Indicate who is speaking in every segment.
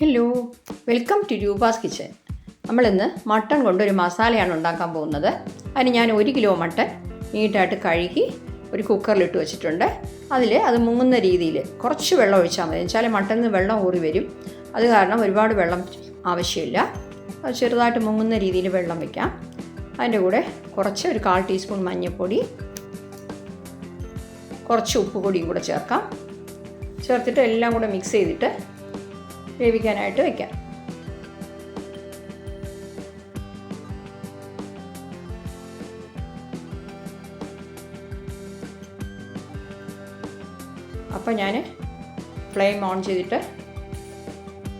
Speaker 1: Hello welcome to Roopa's kitchen നമ്മളിന്ന് mutton കൊണ്ടൊരു മസാലയാണ് ഉണ്ടാക്കാൻ പോകുന്നത്. അതിന് ഞാൻ ഒരു കിലോ മട്ടൺ നീട്ടായിട്ട് കഴുകി ഒരു കുക്കറിലിട്ട് വെച്ചിട്ടുണ്ട്. അതിൽ അത് മുങ്ങുന്ന രീതിയിൽ കുറച്ച് വെള്ളം ഒഴിച്ചാൽ മതി. വെച്ചാൽ മട്ടണിൽ നിന്ന് വെള്ളം ഊറി വരും. അത് കാരണം ഒരുപാട് വെള്ളം ആവശ്യമില്ല. അത് ചെറുതായിട്ട് മുങ്ങുന്ന രീതിയിൽ വെള്ളം വയ്ക്കാം അതിന്റെ കൂടെ കുറച്ച് ഒരു കാൽ ടീസ്പൂൺ മഞ്ഞൾപ്പൊടി കുറച്ച് ഉപ്പ് പൊടിയും കൂടെ ചേർക്കാം. ചേർത്തിട്ട് എല്ലാം കൂടെ മിക്സ് ചെയ്തിട്ട് വേവിക്കാനായിട്ട് വയ്ക്കാം അപ്പം ഞാൻ ഫ്ലെയിം ഓൺ ചെയ്തിട്ട്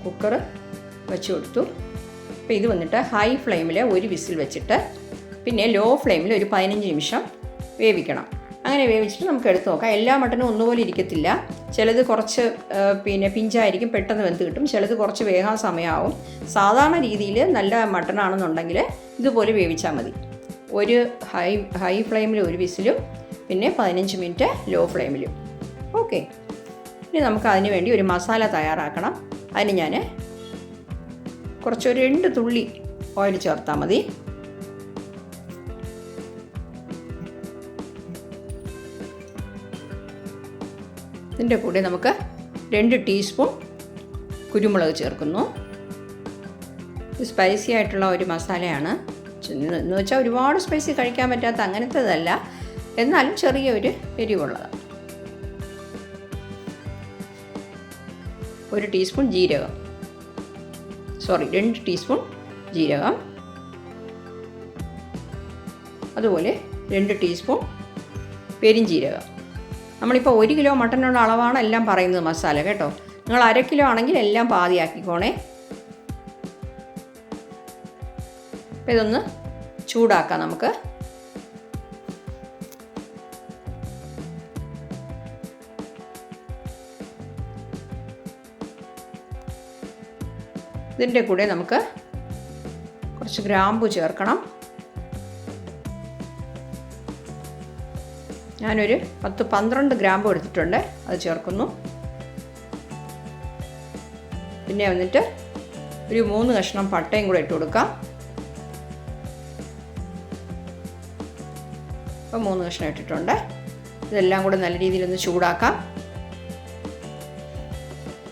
Speaker 1: കുക്കർ വെച്ച് കൊടുത്തു. അപ്പോൾ ഇത് വന്നിട്ട് ഹൈ ഫ്ലെയിമിൽ ഒരു വിസിൽ വെച്ചിട്ട് പിന്നെ ലോ ഫ്ലെയിമിൽ ഒരു പതിനഞ്ച് നിമിഷം വേവിക്കണം. അങ്ങനെ വേവിച്ചിട്ട് നമുക്ക് എടുത്ത് നോക്കാം. എല്ലാ മട്ടനും ഒന്നുപോലെ ഇരിക്കത്തില്ല. ചിലത് കുറച്ച് പിന്നെ പിഞ്ചായിരിക്കും പെട്ടെന്ന് വെന്ത് കിട്ടും. ചിലത് കുറച്ച് വേകാൻ സമയമാവും. സാധാരണ രീതിയിൽ നല്ല മട്ടനാണെന്നുണ്ടെങ്കിൽ ഇതുപോലെ വേവിച്ചാൽ മതി. ഒരു ഹൈ ഹൈ ഫ്ലെയിമിൽ ഒരു വിസിലും പിന്നെ പതിനഞ്ച് മിനിറ്റ് ലോ ഫ്ലെയിമിലും ഓക്കെ ഇനി നമുക്ക് അതിന് വേണ്ടി ഒരു മസാല തയ്യാറാക്കണം. അതിന് ഞാൻ കുറച്ചൊരു രണ്ട് തുള്ളി ഓയിൽ ചേർത്താൽ മതി. ഇതിന്റെ കൂടെ നമുക്ക് രണ്ട് ടീസ്പൂൺ കുരുമുളക് ചേർക്കുന്നു. സ്പൈസി ആയിട്ടുള്ള ഒരു മസാലയാണ്. എന്ന് വെച്ചാൽ ഒരുപാട് സ്പൈസി കഴിക്കാൻ പറ്റാത്ത അങ്ങനത്തേതല്ല. എന്നാലും ചെറിയൊരു എരിവുള്ളതാണ്. ഒരു ടീസ്പൂൺ ജീരകം. സോറി രണ്ട് ടീസ്പൂൺ ജീരകം. അതുപോലെ രണ്ട് ടീസ്പൂൺ പെരിഞ്ജീരകം നമ്മളിപ്പോൾ ഒരു കിലോ മട്ടനുള്ള അളവാണ് എല്ലാം പറയുന്നത് മസാല കേട്ടോ? നിങ്ങൾ അര കിലോ ആണെങ്കിൽ എല്ലാം പാതിയാക്കിക്കോണേ. അപ്പോൾ ഇതൊന്ന് ചൂടാക്കാം നമുക്ക്. ഇതിന്റെ കൂടെ നമുക്ക് കുറച്ച് ഗ്രാമ്പു ചേർക്കണം. ഞാനൊരു പത്ത് പന്ത്രണ്ട് ഗ്രാമ്പ് എടുത്തിട്ടുണ്ട്. അത് ചേർക്കുന്നു. പിന്നെ വന്നിട്ട് ഒരു മൂന്ന് കഷ്ണം പട്ടയും കൂടെ ഇട്ട് കൊടുക്കാം. അപ്പോൾ മൂന്ന് കഷ്ണം ഇട്ടിട്ടുണ്ട്. ഇതെല്ലാം കൂടെ നല്ല രീതിയിൽ ഒന്ന് ചൂടാക്കാം.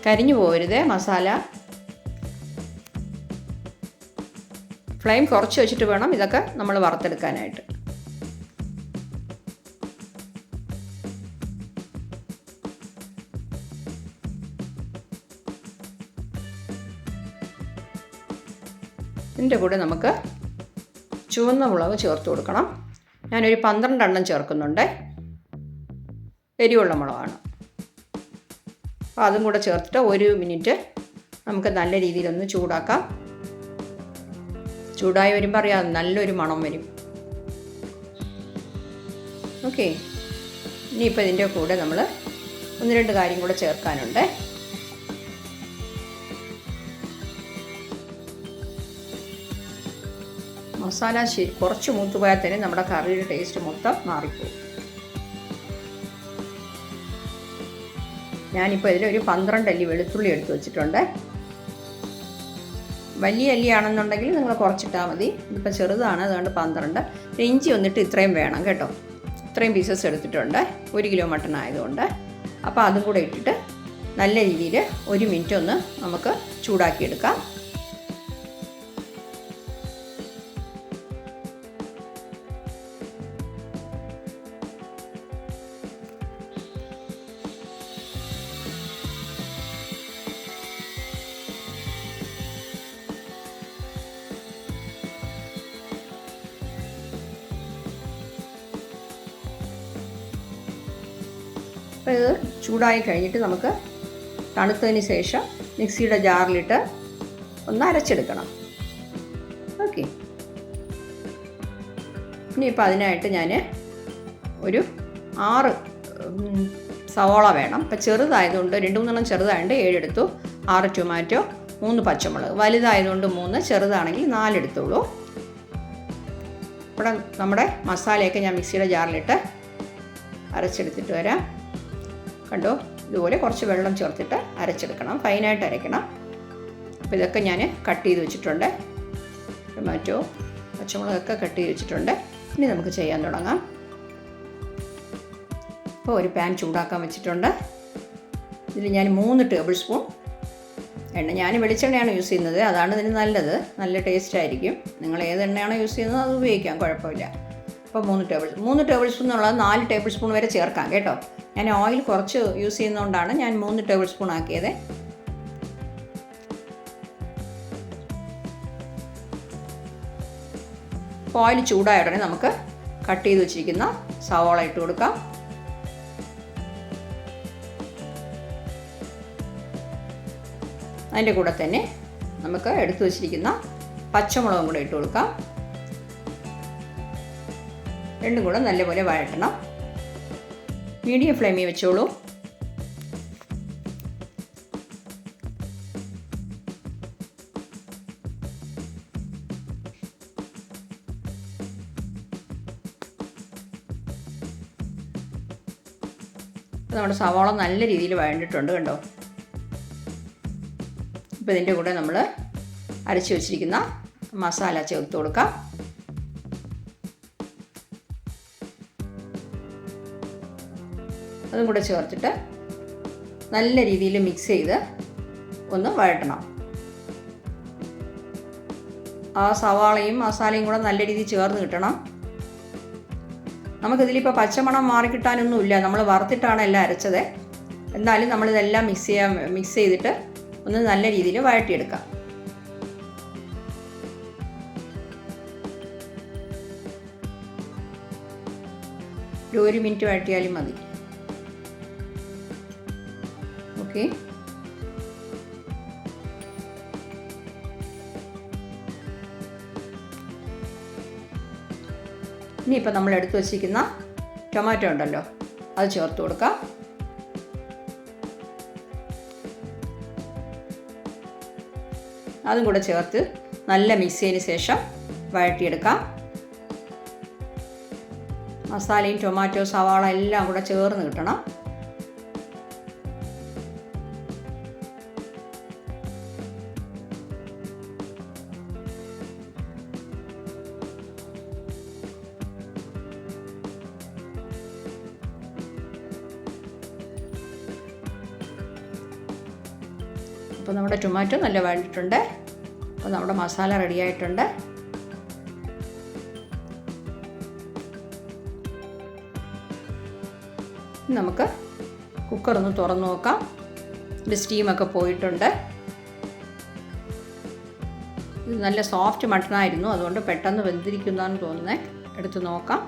Speaker 1: കരിഞ്ഞു പോകരുത് മസാല. ഫ്ലെയിം കുറച്ച് വെച്ചിട്ട് വേണം ഇതൊക്കെ നമ്മൾ വറുത്തെടുക്കാനായിട്ട്. ഇതിന്റെ കൂടെ നമുക്ക് ചുവന്ന മുളക് ചേർത്ത് കൊടുക്കണം. ഞാനൊരു പന്ത്രണ്ടെണ്ണം ചേർക്കുന്നുണ്ട്. എരിവുള്ള മുളകാണ്. അപ്പോൾ അതും കൂടെ ചേർത്തിട്ട് ഒരു മിനിറ്റ് നമുക്ക് നല്ല രീതിയിലൊന്ന് ചൂടാക്കാം. ചൂടായി വരുമ്പോൾ അറിയാം നല്ലൊരു മണം വരും. ഓക്കെ. ഇനിയിപ്പോൾ ഇതിന്റെ കൂടെ നമ്മൾ ഒന്ന് രണ്ട് കാര്യം കൂടെ ചേർക്കാനുണ്ട്. മസാല കുറച്ച് മൂത്ത് പോയാൽ തന്നെ നമ്മുടെ കറിയുടെ ടേസ്റ്റ് മൊത്തം മാറിപ്പോകും ഞാനിപ്പോൾ ഇതിൽ ഒരു പന്ത്രണ്ട് അല്ലി വെളുത്തുള്ളി എടുത്തു വെച്ചിട്ടുണ്ട്. വലിയ അല്ലി ആണെന്നുണ്ടെങ്കിൽ നിങ്ങൾ കുറച്ചിട്ടാൽ മതി. ഇതിപ്പോൾ ചെറുതാണ് അതുകൊണ്ട് പന്ത്രണ്ട്. ഇഞ്ചി വന്നിട്ട് ഇത്രയും വേണം കേട്ടോ. ഇത്രയും പീസസ് എടുത്തിട്ടുണ്ട്. ഒരു കിലോ മട്ടൺ ആയതുകൊണ്ട്. അപ്പോൾ അതും കൂടെ ഇട്ടിട്ട് നല്ല രീതിയിൽ ഒരു മിനിറ്റ് ഒന്ന് നമുക്ക് ചൂടാക്കിയെടുക്കാം. അപ്പോൾ ഇത് ചൂടായി കഴിഞ്ഞിട്ട് നമുക്ക് തണുത്തതിന് ശേഷം മിക്സിയുടെ ജാറിലിട്ട് ഒന്ന് അരച്ചെടുക്കണം. ഓക്കെ. ഇനിയിപ്പോൾ അതിനായിട്ട് ഞാൻ ഒരു ആറ് സവോള വേണം. ഇപ്പം ചെറുതായതുകൊണ്ട് രണ്ട് മൂന്നെണ്ണം ചെറുതായതുകൊണ്ട് ഏഴെടുത്തു. ആറ് ടൊമാറ്റോ മൂന്ന് പച്ചമുളക്. വലുതായതുകൊണ്ട് മൂന്ന് ചെറുതാണെങ്കിൽ നാലെടുത്തോളൂ. ഇവിടെ നമ്മുടെ മസാലയൊക്കെ ഞാൻ മിക്സിയുടെ ജാറിലിട്ട് അരച്ചെടുത്തിട്ട് വരാം. കണ്ടോ? ഇതുപോലെ കുറച്ച് വെള്ളം ചേർത്തിട്ട് അരച്ചെടുക്കണം. ഫൈനായിട്ട് അരയ്ക്കണം. അപ്പോൾ ഇതൊക്കെ ഞാൻ കട്ട് ചെയ്ത് വെച്ചിട്ടുണ്ട്. ടൊമാറ്റോ പച്ചമുളകൊക്കെ കട്ട് ചെയ്ത് വെച്ചിട്ടുണ്ട്. ഇനി നമുക്ക് ചെയ്യാൻ തുടങ്ങാം. അപ്പോൾ ഒരു പാൻ ചൂടാക്കാൻ വെച്ചിട്ടുണ്ട്. ഇതിൽ ഞാൻ മൂന്ന് ടേബിൾ സ്പൂൺ എണ്ണ. ഞാൻ വെളിച്ചെണ്ണയാണ് യൂസ് ചെയ്യുന്നത്. അതാണ് ഇതിന് നല്ലത്. നല്ല ടേസ്റ്റ് ആയിരിക്കും. നിങ്ങൾ ഏത് എണ്ണയാണോ യൂസ് ചെയ്യുന്നത് അത് ഉപയോഗിക്കാം. കുഴപ്പമില്ല. അപ്പോൾ മൂന്ന് ടേബിൾ മൂന്ന് ടേബിൾ സ്പൂൺ എന്നുള്ളത് നാല് ടേബിൾ സ്പൂൺ വരെ ചേർക്കാം കേട്ടോ. ഞാൻ ഓയിൽ കുറച്ച് യൂസ് ചെയ്യുന്നതുകൊണ്ടാണ് ഞാൻ മൂന്ന് ടേബിൾ സ്പൂൺ ആക്കിയത്. ഓയിൽ ചൂടായ ഉടനെ നമുക്ക് കട്ട് ചെയ്ത് വെച്ചിരിക്കുന്ന സവോള ഇട്ട് കൊടുക്കാം. അതിന്റെ കൂടെ തന്നെ നമുക്ക് എടുത്തു വച്ചിരിക്കുന്ന പച്ചമുളകും കൂടെ ഇട്ട് കൊടുക്കാം. രണ്ടും കൂടെ നല്ലപോലെ വഴറ്റണം. മീഡിയം ഫ്ലെയിമിൽ വെച്ചോളൂ. നമ്മുടെ സവാള നല്ല രീതിയിൽ വഴണ്ടിട്ടുണ്ട് കണ്ടോ? ഇപ്പോൾ ഇതിന്റെ കൂടെ നമ്മൾ അരച്ച് വെച്ചിരിക്കുന്ന മസാല ചേർത്ത് കൊടുക്കാം. അതും കൂടെ ചേർത്തിട്ട് നല്ല രീതിയിൽ മിക്സ് ചെയ്ത് ഒന്ന് വഴട്ടണം ആ സവാളയും മസാലയും കൂടെ നല്ല രീതിയിൽ ചേർന്ന് കിട്ടണം. നമുക്കിതിലിപ്പോൾ പച്ചമണം മാറിക്കിട്ടാനൊന്നുമില്ല. നമ്മൾ വറുത്തിട്ടാണ് എല്ലാം അരച്ചത്. എന്നാലും നമ്മളിതെല്ലാം മിക്സ് ചെയ്യാൻ മിക്സ് ചെയ്തിട്ട് ഒന്ന് നല്ല രീതിയിൽ വഴട്ടിയെടുക്കാം ഒരു മിനിറ്റ് വഴട്ടിയാലും മതി. ഓക്കെ. ഇനിയിപ്പോൾ നമ്മൾ എടുത്തു വച്ചിരിക്കുന്ന ടൊമാറ്റോ ഉണ്ടല്ലോ അത് ചേർത്ത് കൊടുക്കാം. അതും കൂടെ ചേർത്ത് നല്ല മിക്സ് ചെയ്തതിന് ശേഷം വഴട്ടിയെടുക്കാം മസാലയും ടൊമാറ്റോ സവാള എല്ലാം കൂടെ ചേർന്ന് കിട്ടണം. അപ്പോൾ നമ്മുടെ ടൊമാറ്റോ നല്ല വഴണ്ടിട്ടുണ്ട്. അപ്പോൾ നമ്മുടെ മസാല റെഡി ആയിട്ടുണ്ട്. നമുക്ക് കുക്കർ ഒന്ന് തുറന്നു നോക്കാം. ഇത് സ്റ്റീമൊക്കെ പോയിട്ടുണ്ട്. ഇത് നല്ല സോഫ്റ്റ് മട്ടണായിരുന്നു അതുകൊണ്ട് പെട്ടെന്ന് വെന്തിരിക്കുന്നതാണെന്ന് തോന്നുന്നത് എടുത്ത് നോക്കാം.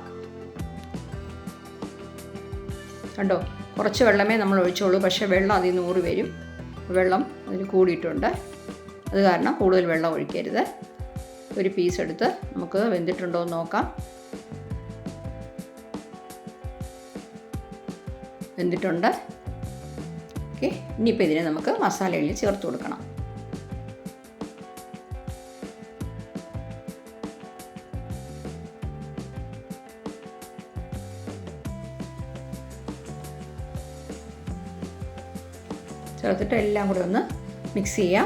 Speaker 1: കണ്ടോ? കുറച്ച് വെള്ളമേ നമ്മൾ ഒഴിച്ചോളൂ പക്ഷേ വെള്ളം അതിൽ നിന്ന് ഊറി വരും. വെള്ളം അതിന് കൂടിയിട്ടുണ്ട്. അത് കാരണം കൂടുതൽ വെള്ളം ഒഴിക്കരുത്. ഒരു പീസ് എടുത്ത് നമുക്ക് വെന്തിട്ടുണ്ടോ എന്ന് നോക്കാം. വെന്തിട്ടുണ്ട്. ഓക്കെ ഇനിയിപ്പോൾ ഇതിനെ നമുക്ക് മസാലയിൽ ചേർത്ത് കൊടുക്കണം. ചേർത്തിട്ട് എല്ലാം കൂടി ഒന്ന് മിക്സ് ചെയ്യാം.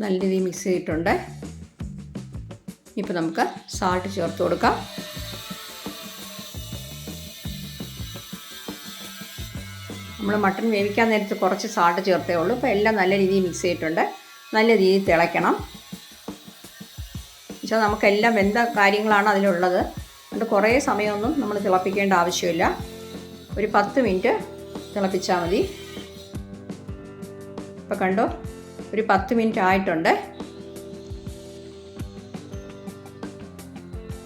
Speaker 1: നല്ല രീതിയിൽ മിക്സ് ചെയ്തിട്ടുണ്ട്. ഇപ്പോൾ നമുക്ക് സാൾട്ട് ചേർത്ത് കൊടുക്കാം. നമ്മൾ മട്ടൺ വേവിക്കാൻ നേരത്ത് കുറച്ച് സാൾട്ട് ചേർത്തേ ഉള്ളൂ. ഇപ്പോൾ എല്ലാം നല്ല രീതിയിൽ മിക്സ് ചെയ്തിട്ടുണ്ട്. നല്ല രീതിയിൽ തിളയ്ക്കണം. വെച്ചാൽ നമുക്കെല്ലാം വെന്ത കാര്യങ്ങളാണ് അതിലുള്ളത്. അതുകൊണ്ട് കുറേ സമയമൊന്നും നമ്മൾ തിളപ്പിക്കേണ്ട ആവശ്യമില്ല. ഒരു പത്ത് മിനിറ്റ് തിളപ്പിച്ചാൽ മതി. ഇപ്പം കണ്ടോ? ഒരു പത്ത് മിനിറ്റ് ആയിട്ടുണ്ട്.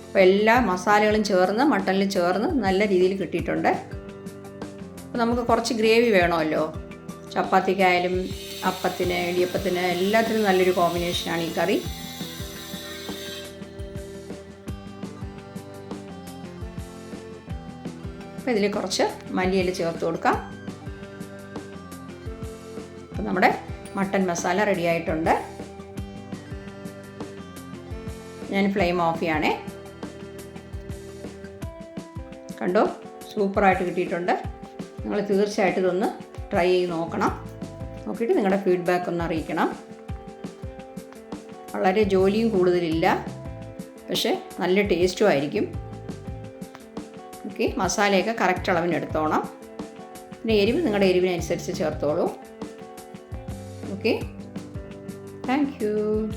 Speaker 1: അപ്പോൾ എല്ലാ മസാലകളും ചേർന്ന് മട്ടണിൽ ചേർന്ന് നല്ല രീതിയിൽ കിട്ടിയിട്ടുണ്ട്. അപ്പോൾ നമുക്ക് കുറച്ച് ഗ്രേവി വേണമല്ലോ. ചപ്പാത്തിക്കായാലും അപ്പത്തിന് ഇടിയപ്പത്തിന് എല്ലാത്തിനും നല്ലൊരു കോമ്പിനേഷനാണ് ഈ കറി. അപ്പോൾ ഇതിൽ കുറച്ച് മല്ലിയിൽ ചേർത്ത് കൊടുക്കാം. അപ്പം നമ്മുടെ മട്ടൻ മസാല റെഡി ആയിട്ടുണ്ട്. ഞാൻ ഫ്ലെയിം ഓഫ് ചെയ്യണേ. കണ്ടോ? സൂപ്പറായിട്ട് കിട്ടിയിട്ടുണ്ട്. നിങ്ങൾ തീർച്ചയായിട്ടും ഇതൊന്ന് ട്രൈ ചെയ്ത് നോക്കണം. നോക്കിയിട്ട് നിങ്ങളുടെ ഫീഡ്ബാക്ക് ഒന്ന് അറിയിക്കണം. വളരെ ജോലിയും കൂടുതലില്ല. പക്ഷേ നല്ല ടേസ്റ്റും ആയിരിക്കും. ഓക്കെ മസാലയൊക്കെ കറക്റ്റ് അളവിന് എടുത്തോണം. പിന്നെ എരിവ് നിങ്ങളുടെ എരിവിനനുസരിച്ച് ചേർത്തോളൂ. okay? Thank you.